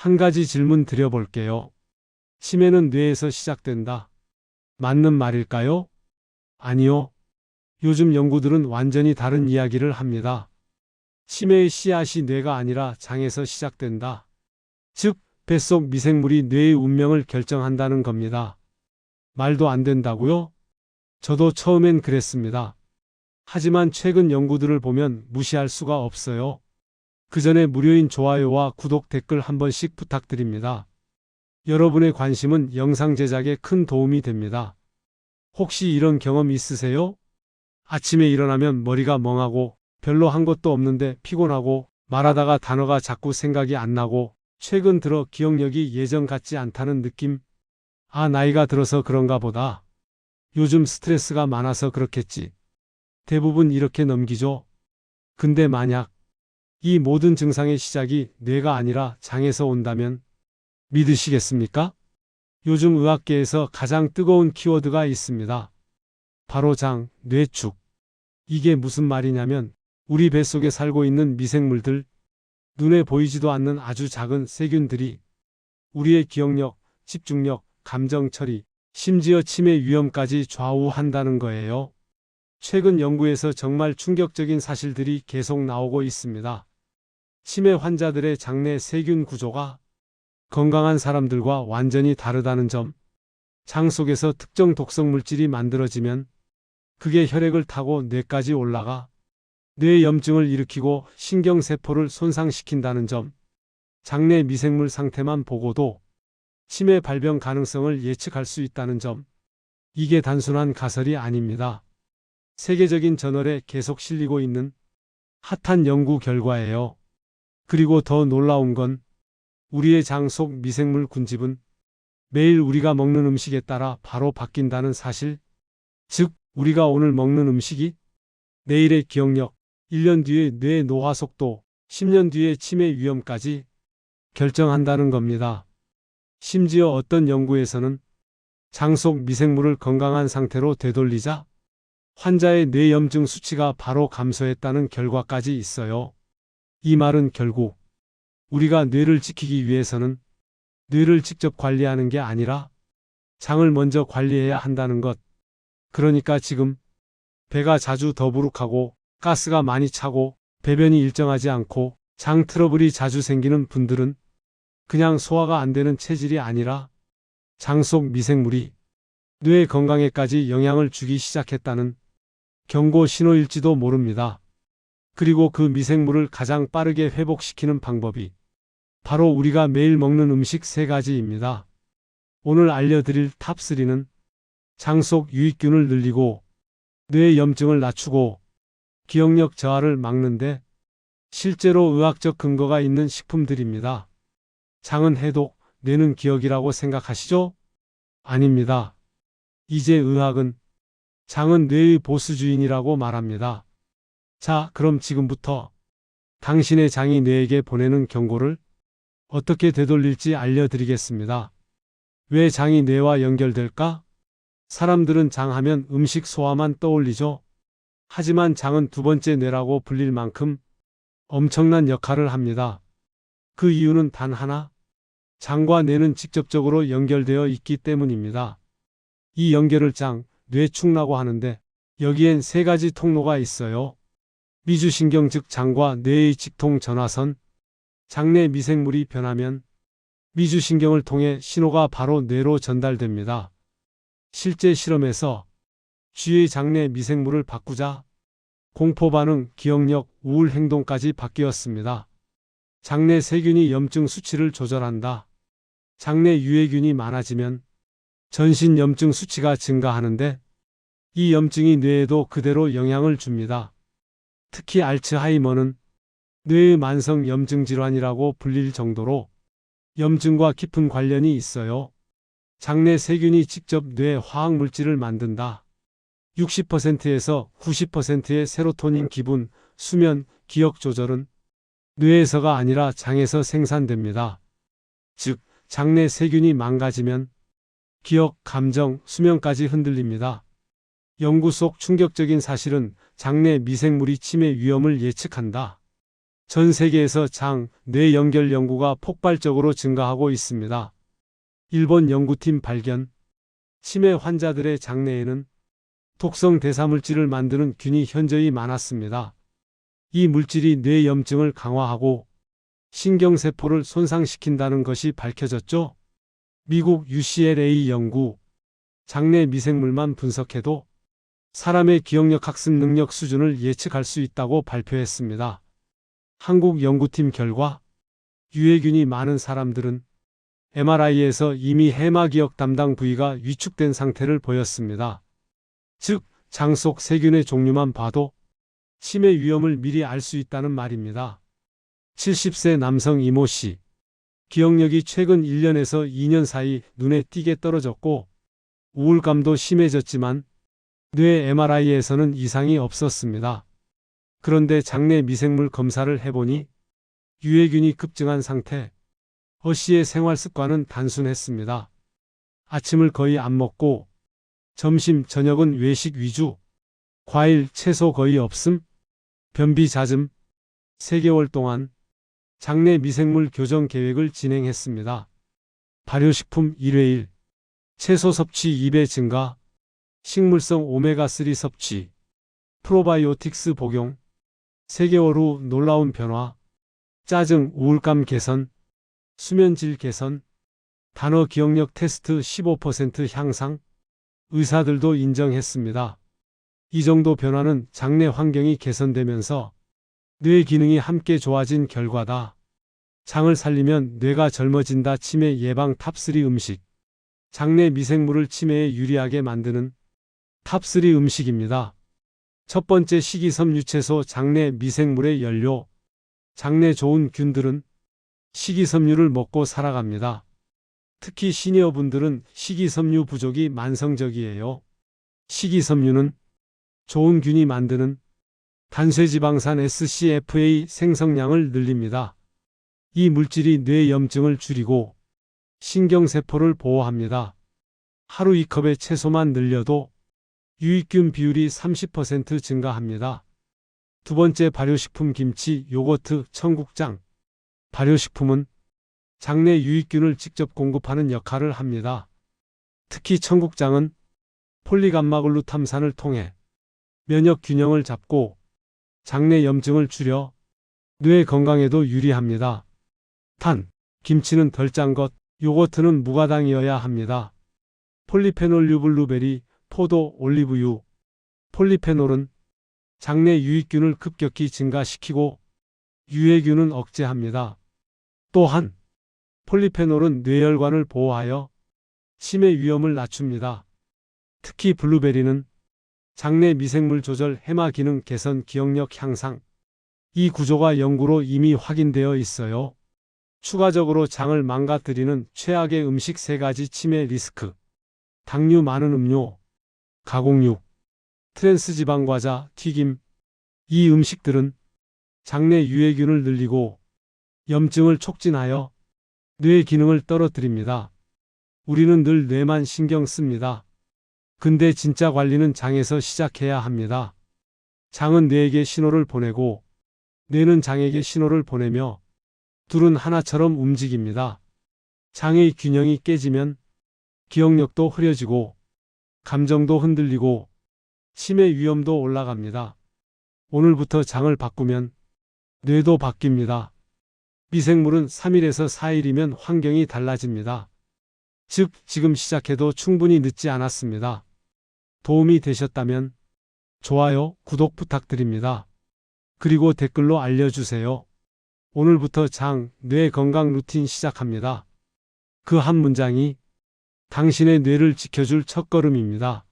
한 가지 질문 드려볼게요. 치매는 뇌에서 시작된다. 맞는 말일까요? 아니요. 요즘 연구들은 완전히 다른 이야기를 합니다. 치매의 씨앗이 뇌가 아니라 장에서 시작된다. 즉, 뱃속 미생물이 뇌의 운명을 결정한다는 겁니다. 말도 안 된다고요? 저도 처음엔 그랬습니다. 하지만 최근 연구들을 보면 무시할 수가 없어요. 그 전에 무료인 좋아요와 구독 댓글 한 번씩 부탁드립니다. 여러분의 관심은 영상 제작에 큰 도움이 됩니다. 혹시 이런 경험 있으세요? 아침에 일어나면 머리가 멍하고 별로 한 것도 없는데 피곤하고 말하다가 단어가 자꾸 생각이 안 나고 최근 들어 기억력이 예전 같지 않다는 느낌? 아, 나이가 들어서 그런가 보다. 요즘 스트레스가 많아서 그렇겠지. 대부분 이렇게 넘기죠. 근데 만약 이 모든 증상의 시작이 뇌가 아니라 장에서 온다면 믿으시겠습니까? 요즘 의학계에서 가장 뜨거운 키워드가 있습니다. 바로 장, 뇌축. 이게 무슨 말이냐면 우리 뱃속에 살고 있는 미생물들, 눈에 보이지도 않는 아주 작은 세균들이 우리의 기억력, 집중력, 감정 처리, 심지어 치매 위험까지 좌우한다는 거예요. 최근 연구에서 정말 충격적인 사실들이 계속 나오고 있습니다. 치매 환자들의 장내 세균 구조가 건강한 사람들과 완전히 다르다는 점, 장 속에서 특정 독성 물질이 만들어지면 그게 혈액을 타고 뇌까지 올라가 뇌 염증을 일으키고 신경세포를 손상시킨다는 점, 장내 미생물 상태만 보고도 치매 발병 가능성을 예측할 수 있다는 점, 이게 단순한 가설이 아닙니다. 세계적인 저널에 계속 실리고 있는 핫한 연구 결과예요. 그리고 더 놀라운 건 우리의 장 속 미생물 군집은 매일 우리가 먹는 음식에 따라 바로 바뀐다는 사실, 즉, 우리가 오늘 먹는 음식이 내일의 기억력, 1년 뒤의 뇌 노화 속도, 10년 뒤의 치매 위험까지 결정한다는 겁니다. 심지어 어떤 연구에서는 장 속 미생물을 건강한 상태로 되돌리자 환자의 뇌염증 수치가 바로 감소했다는 결과까지 있어요. 이 말은 결국 우리가 뇌를 지키기 위해서는 뇌를 직접 관리하는 게 아니라 장을 먼저 관리해야 한다는 것. 그러니까 지금 배가 자주 더부룩하고 가스가 많이 차고 배변이 일정하지 않고 장 트러블이 자주 생기는 분들은 그냥 소화가 안 되는 체질이 아니라 장 속 미생물이 뇌 건강에까지 영향을 주기 시작했다는 경고 신호일지도 모릅니다. 그리고 그 미생물을 가장 빠르게 회복시키는 방법이 바로 우리가 매일 먹는 음식 세 가지입니다. 오늘 알려드릴 탑3는 장속 유익균을 늘리고 뇌 염증을 낮추고 기억력 저하를 막는데 실제로 의학적 근거가 있는 식품들입니다. 장은 해독, 뇌는 기억이라고 생각하시죠? 아닙니다. 이제 의학은 장은 뇌의 보수주인이라고 말합니다. 자, 그럼 지금부터 당신의 장이 뇌에게 보내는 경고를 어떻게 되돌릴지 알려드리겠습니다. 왜 장이 뇌와 연결될까? 사람들은 장하면 음식 소화만 떠올리죠. 하지만 장은 두 번째 뇌라고 불릴 만큼 엄청난 역할을 합니다. 그 이유는 단 하나, 장과 뇌는 직접적으로 연결되어 있기 때문입니다. 이 연결을 장, 뇌축라고 하는데 여기엔 세 가지 통로가 있어요. 미주신경 즉 장과 뇌의 직통 전화선, 장내 미생물이 변하면 미주신경을 통해 신호가 바로 뇌로 전달됩니다. 실제 실험에서 쥐의 장내 미생물을 바꾸자 공포 반응, 기억력, 우울 행동까지 바뀌었습니다. 장내 세균이 염증 수치를 조절한다. 장내 유해균이 많아지면 전신 염증 수치가 증가하는데 이 염증이 뇌에도 그대로 영향을 줍니다. 특히 알츠하이머는 뇌의 만성 염증 질환이라고 불릴 정도로 염증과 깊은 관련이 있어요. 장내 세균이 직접 뇌 화학 물질을 만든다. 60%에서 90%의 세로토닌 기분, 수면, 기억 조절은 뇌에서가 아니라 장에서 생산됩니다. 즉, 장내 세균이 망가지면 기억, 감정, 수면까지 흔들립니다. 연구 속 충격적인 사실은 장내 미생물이 치매 위험을 예측한다. 전 세계에서 장, 뇌 연결 연구가 폭발적으로 증가하고 있습니다. 일본 연구팀 발견. 치매 환자들의 장내에는 독성 대사물질을 만드는 균이 현저히 많았습니다. 이 물질이 뇌 염증을 강화하고 신경세포를 손상시킨다는 것이 밝혀졌죠. 미국 UCLA 연구. 장내 미생물만 분석해도 사람의 기억력 학습 능력 수준을 예측할 수 있다고 발표했습니다. 한국 연구팀 결과 유해균이 많은 사람들은 MRI에서 이미 해마 기억 담당 부위가 위축된 상태를 보였습니다. 즉, 장 속 세균의 종류만 봐도 치매 위험을 미리 알 수 있다는 말입니다. 70세 남성 이모 씨. 기억력이 최근 1년에서 2년 사이 눈에 띄게 떨어졌고 우울감도 심해졌지만 뇌 MRI에서는 이상이 없었습니다. 그런데 장내 미생물 검사를 해보니 유해균이 급증한 상태. 허 씨의 생활 습관은 단순했습니다. 아침을 거의 안 먹고 점심, 저녁은 외식 위주, 과일, 채소 거의 없음, 변비 잦음, 3개월 동안 장내 미생물 교정 계획을 진행했습니다. 발효식품 1회 1, 채소 섭취 2배 증가, 식물성 오메가3 섭취, 프로바이오틱스 복용, 3개월 후 놀라운 변화, 짜증, 우울감 개선, 수면질 개선, 단어 기억력 테스트 15% 향상, 의사들도 인정했습니다. 이 정도 변화는 장내 환경이 개선되면서 뇌 기능이 함께 좋아진 결과다. 장을 살리면 뇌가 젊어진다 치매 예방 탑3 음식. 장내 미생물을 치매에 유리하게 만드는 탑3 음식입니다. 첫 번째 식이섬 유채소 장내 미생물의 연료. 장내 좋은 균들은 식이섬유를 먹고 살아갑니다. 특히 시니어분들은 식이섬유 부족이 만성적이에요. 식이섬유는 좋은 균이 만드는 단쇄지방산 SCFA 생성량을 늘립니다. 이 물질이 뇌 염증을 줄이고 신경세포를 보호합니다. 하루 2컵의 채소만 늘려도 유익균 비율이 30% 증가합니다. 두 번째 발효식품 김치, 요거트, 청국장. 발효식품은 장내 유익균을 직접 공급하는 역할을 합니다. 특히 청국장은 폴리감마글루탐산을 통해 면역 균형을 잡고 장내 염증을 줄여 뇌 건강에도 유리합니다. 탄, 김치는 덜 짠 것, 요거트는 무가당이어야 합니다. 폴리페놀 유블루베리, 포도, 올리브유. 폴리페놀은 장내 유익균을 급격히 증가시키고 유해균은 억제합니다. 또한 폴리페놀은 뇌혈관을 보호하여 치매 위험을 낮춥니다. 특히 블루베리는 장내 미생물 조절, 해마 기능 개선, 기억력 향상. 이 구조가 연구로 이미 확인되어 있어요. 추가적으로 장을 망가뜨리는 최악의 음식 세 가지 치매 리스크. 당류 많은 음료, 가공육, 트랜스지방 과자, 튀김. 이 음식들은 장내 유해균을 늘리고 염증을 촉진하여 뇌 기능을 떨어뜨립니다. 우리는 늘 뇌만 신경 씁니다. 근데 진짜 관리는 장에서 시작해야 합니다. 장은 뇌에게 신호를 보내고 뇌는 장에게 신호를 보내며 둘은 하나처럼 움직입니다. 장의 균형이 깨지면 기억력도 흐려지고 감정도 흔들리고 치매 위험도 올라갑니다. 오늘부터 장을 바꾸면 뇌도 바뀝니다. 미생물은 3일에서 4일이면 환경이 달라집니다. 즉, 지금 시작해도 충분히 늦지 않았습니다. 도움이 되셨다면 좋아요, 구독 부탁드립니다. 그리고 댓글로 알려주세요. 오늘부터 장, 뇌 건강 루틴 시작합니다. 그 한 문장이 당신의 뇌를 지켜줄 첫걸음입니다.